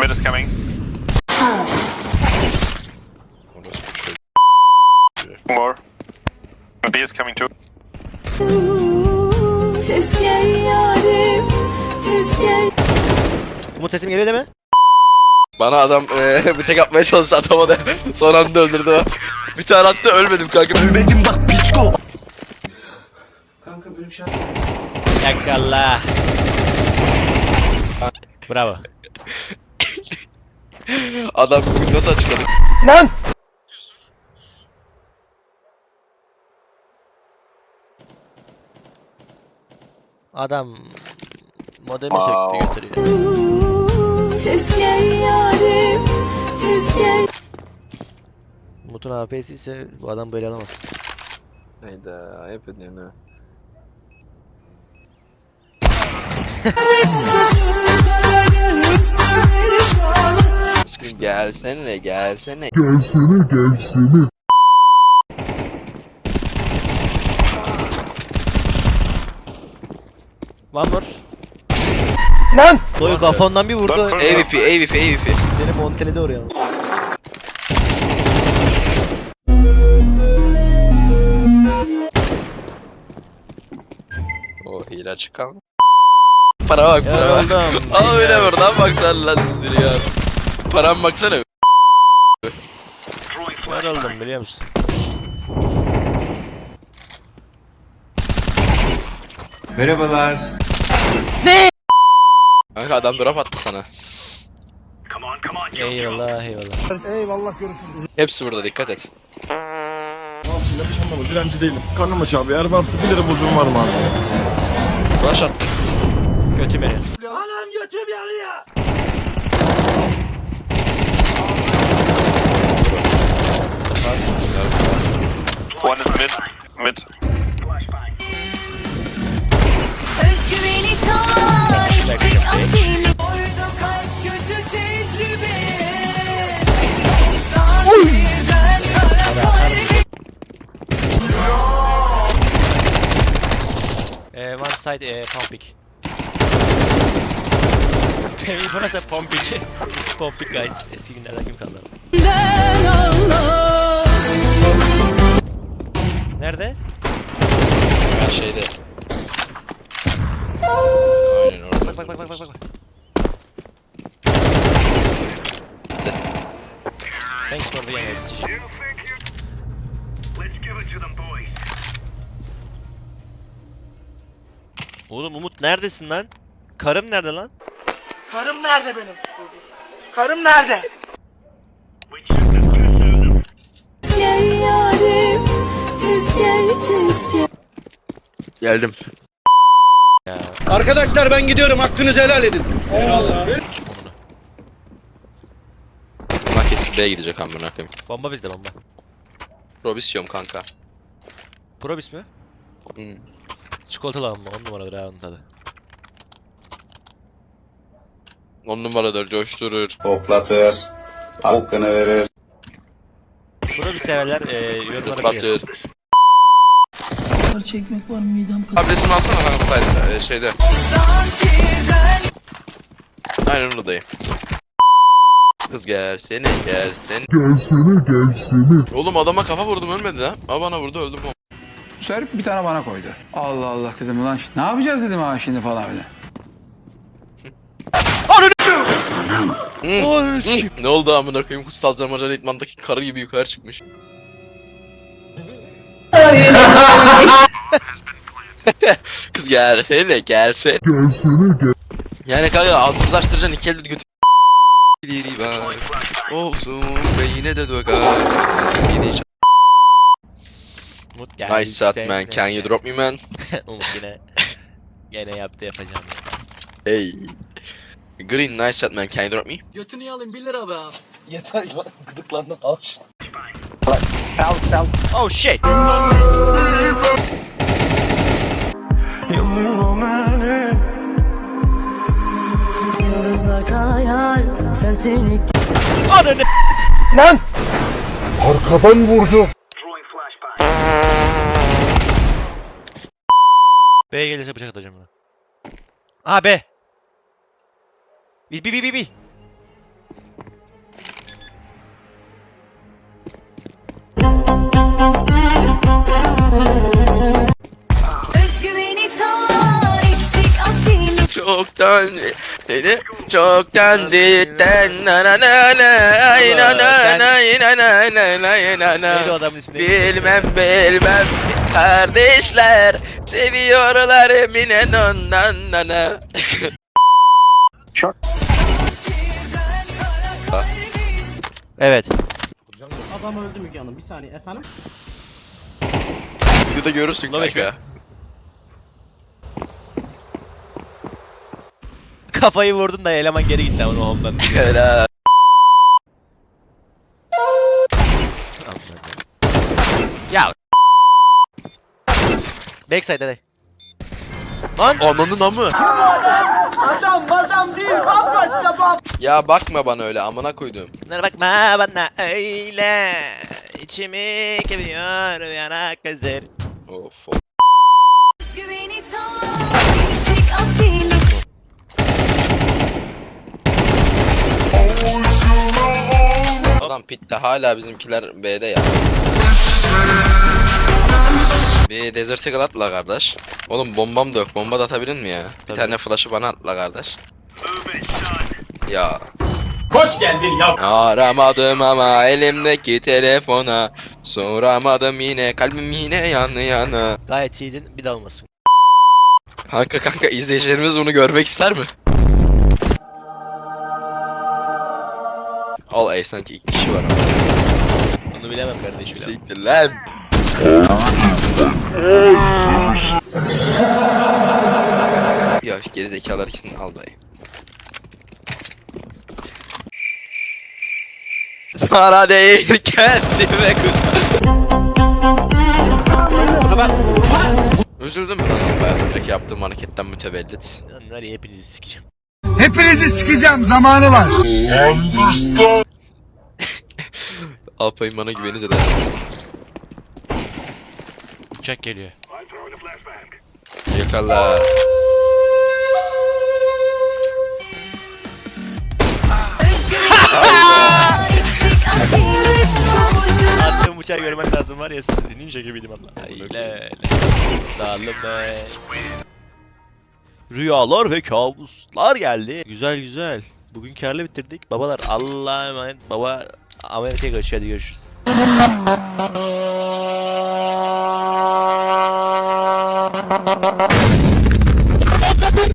Mid is coming. More. B is coming too. Umut sesim geliyor değil mi? Bana adam eee, bıçak atmaya çalıştı atamadı. Son anda öldürdü o. Bir tane attı ölmedim kanka. Ölmedim bak piçko. Yakala. Bravo. Adam bugün nasıl açıkladı? Adam modemi Wow. söktü götürüyor. Ses gel yarim, Umut'un AP'si ise bu adam böyle alamaz. Hayda ayıp ediyorsun ha. Gelsene gelsene. Gelsene gelsene. One more. Lan! Doyu kafandan bir vurdu. AVP AVP AVP. Seni monteledi oraya. O hile açık. Para bak para bak. Yoruldum. Al de buradan bak sen lan ya. Param baksana. Yoruldum biliyor musun? Kanka adam drop attı sana. Eyvallah eyvallah. Hepsi burada dikkat et. Abisi yanlış anlama direnci değilim. Karnım aç abi. Eğer varsa 1 lira bozum var mı abi? Flash attı. Götüm beni. One is mid. Mid. Özgüveni tarihsin atili Orada kalp kötü tecrübe Dostlar birden kara kalbi Eh, one side eh, pumping. Hey, burası pumping. This is pumping guys. Eski günlerden kim kaldı? Nerede? Ben şeyde. Aynen orada. Bak bak bak bak bak bak. Thanks for the guys. Oğlum Umut neredesin lan? Karım nerede lan? Karım nerede benim? Karım nerede? Geldim. Ya. Arkadaşlar ben gidiyorum hakkınızı helal edin. Bunlar kesin B'ye gidecek amına koyayım. Bomba bizde bomba. Probisyon kanka. Probis mi? Hmm. Çikolatalı ama 10 numaradır ha onun tadı. On numaradır coşturur. Hoplatır. Hakkını verir. Probis severler e, yorumlara Batır. Bilir. Çekmek var midem Adresini alsana lan site, e, şeyde. Aynen oradayım. Kız gelsene gelsene. Gelsene gelsene. Oğlum adama kafa vurdum ölmedi ha. Aa bana vurdu öldüm. Serp bir tane bana koydu. Allah Allah dedim ulan ne yapacağız dedim ha şimdi falan öyle. ne oldu amına koyayım kutsal Zamarcan İtman'daki karı gibi yukarı çıkmış. Kız gelsene gelsene. Gelsene gel. Yani kanka ağzımızı açtıracaksın iki elde götür. Biri var. Olsun ve yine de döker. Yine Umut geldi. Nice shot man. Can you drop me man? Umut yine gene yaptı yapacağım. Hey. Green nice shot man. Can you drop me? Götünü alayım 1 lira be abi. Yeter gıdıklandım al. Oh shit sanıyor beni Yıldızlar kayar sensin Ananı Lan Arkadan vurdu B gelirse bıçak atacağım buna. A B. Bi bi bi bi. bi. Çoktan beni çoktan ditten na na na na ay na na na na na na na na na? Bilmem bilmem kardeşler seviyorlar emine non nan nana. Evet. Adam öldü Müge Hanım. Bir saniye efendim. Videoda görürsün Ulan kanka. Kafayı vurdun da eleman geri gitti ama ondan. Helal. ya. Backside hadi. Lan. Ananın amı. Adam adam değil bambaşka bam. Ya bakma bana öyle amına koydum. Bunlara bakma bana öyle. İçimi kemiyor yanak gözler. Of of. Eksik atıyla Adam pitte hala bizimkiler B'de ya. Bir Desert Eagle atla kardeş. Oğlum bombam da yok. Bomba da atabilir mi ya? Bir Tabii. tane flash'ı bana atla kardeş. Ya. Hoş geldin ya. Aramadım ama elimdeki telefona Soramadım yine kalbim yine yanı yana Gayet iyiydin bir daha olmasın. Kanka kanka izleyicilerimiz bunu görmek ister mi? Al ey sanki iki kişi var ama Onu bilemem kardeşim. Siktir lan Ya geri zekalar ikisini al dayı Sana değil kendime Üzüldüm ben az önceki yaptığım hareketten mütevellit. Ya hepinizi sikeceğim. Hepinizi sikeceğim zamanı var. Alpay'ın bana güveni de. Uçak geliyor. Yakala. Attığım uçağı görmen lazım var ya ninja gibiydim valla. Öyle. Zalim be. Rüyalar ve kabuslar geldi. Güzel güzel. Bugün karlı bitirdik. Babalar Allah'a emanet. Baba Amerika'ya kaçıyor hadi görüşürüz.